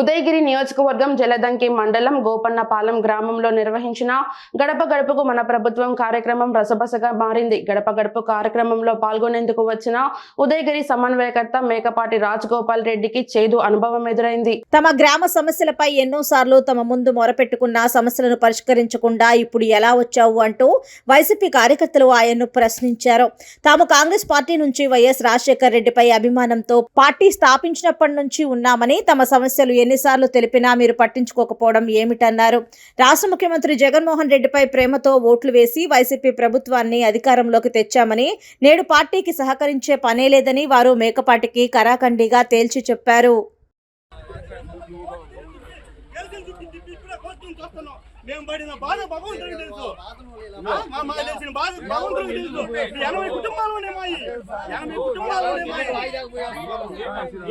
ఉదయగిరి నియోజకవర్గం జలదంకి మండలం గోపన్నపాలెం గ్రామంలో నిర్వహించిన గడప గడపకు మన ప్రభుత్వం కార్యక్రమం రసబసగా మారింది. గడప గడప కార్యక్రమంలో పాల్గొనేందుకు వచ్చిన ఉదయగిరి సమన్వయకర్త మేకపాటి రాజగోపాల్ రెడ్డికి చేదు అనుభవం ఎదురైంది. తమ గ్రామ సమస్యలపై ఎన్నోసార్లు తమ ముందు మొరపెట్టుకున్న సమస్యలను పరిష్కరించకుండా ఇప్పుడు ఎలా వచ్చావు అంటూ వైసీపీ కార్యకర్తలు ఆయన్ను ప్రశ్నించారు. తాము కాంగ్రెస్ పార్టీ నుంచి వైఎస్ రాజశేఖర్ రెడ్డిపై అభిమానంతో పార్టీ స్థాపించినప్పటి నుంచి ఉన్నామని తమ సమస్యలు ఎన్నిసార్లు తెలిపినా మీరు పట్టించుకోకపోవడం ఏమిటన్నారు? రాష్ట్ర ముఖ్యమంత్రి జగన్మోహన్ రెడ్డిపై ప్రేమతో ఓట్లు వేసి వైసీపీ ప్రభుత్వాన్ని అధికారంలోకి తెచ్చామని నేడు పార్టీకి సహకరించే పనే లేదని వారు మేకపాటికి కరాఖండిగా తేల్చి చెప్పారు. మేము పడిన బాధ భగవంతుడికి తెలుసు. ఆ, మా మా తెలిసిన బాధ భగవంతుడికి తెలుసు. ఎనభై కుటుంబాలు ఉన్నాయి మాయి. ఎనభై కుటుంబాలు ఉన్నాయి మాయి.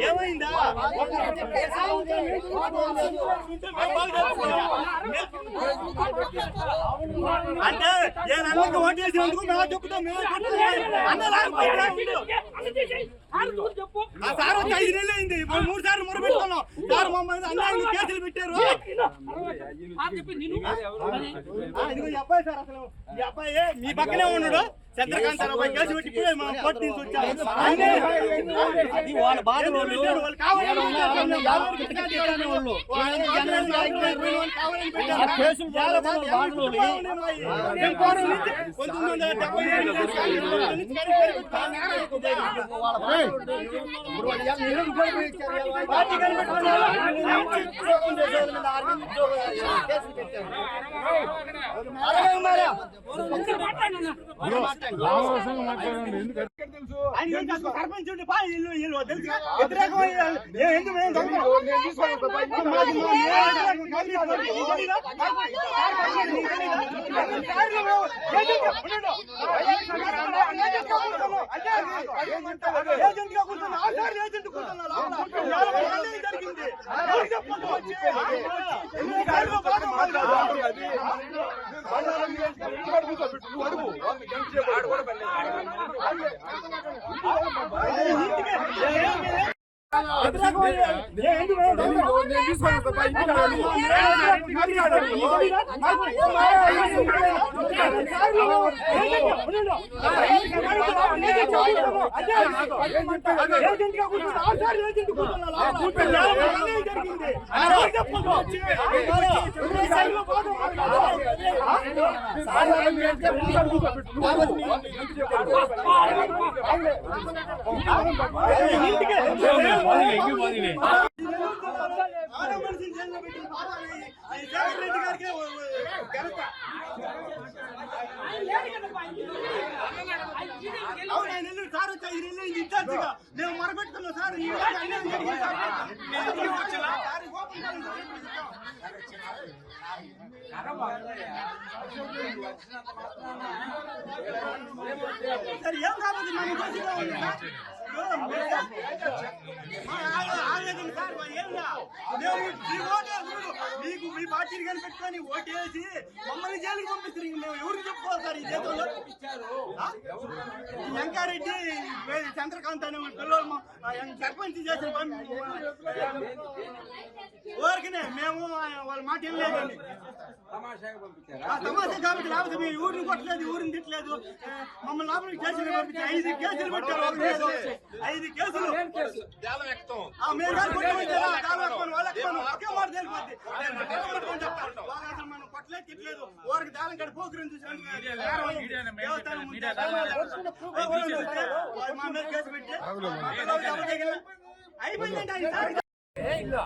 ఏమైందా. అంటే నేను అన్నకి ఓటు వేసినందుకు మేము చెప్తాం మేము. అన్న రాకపోతే ఉండు. ఆ సార్ వచ్చి ఐదు నెలలు అయింది ఇప్పుడు మూడు సార్లు మొరపెట్టుకున్నాం సార్ మమ్మల్ని అన్యాయంగా కేసులు పెట్టారు ఇదిగో ఈ అబ్బాయి సార్ అసలు ఈ అబ్బాయి మీ పక్కనే ఉన్నాడు చంద్రకాంత్ కేసు పెట్టి ఇప్పుడే మనం కోర్టు నుంచి వచ్చాము వాళ్ళ బాధ వాళ్ళు. ఉద్యోగం కూర్చున్నా. ఏజెంట్ కూర్చున్నా జరిగింది. Yeah. జరిగింది సార్. సార్ ఈ ఓపెన్ ఛాలెంజ్ చేపిస్తాం. మీకు మీ పార్టీని కనిపెట్టుకొని ఓటేసి మమ్మల్ని జైలుకి పంపిస్తారు. మేము ఎవరికి చెప్పుకోవాలి సార్? ఈ దేశంలో వెంకారెడ్డి చంద్రకాంత్ అనే పిల్లలు సర్పంచ్ చేసిన ఊరికనే మేము ఆ- వాళ్ళ మాట ఏం లేదండి. తమాషా కాబట్టి లేకపోతే మేము ఊరిని కొట్టలేదు ఊరిని తిట్టలేదు. మమ్మల్ని లోపలికి కేసులు పంపించి ఐదు కేసులు పెట్టారు ఐదు కేసులు. ఒకే మాట తెలిపోద్ది. మనం కొట్టలేదు, తిట్టలేదు. ఊరికి దానం కాడ పోకిరిని మా మీద కేసు పెట్టి. పిల్లలు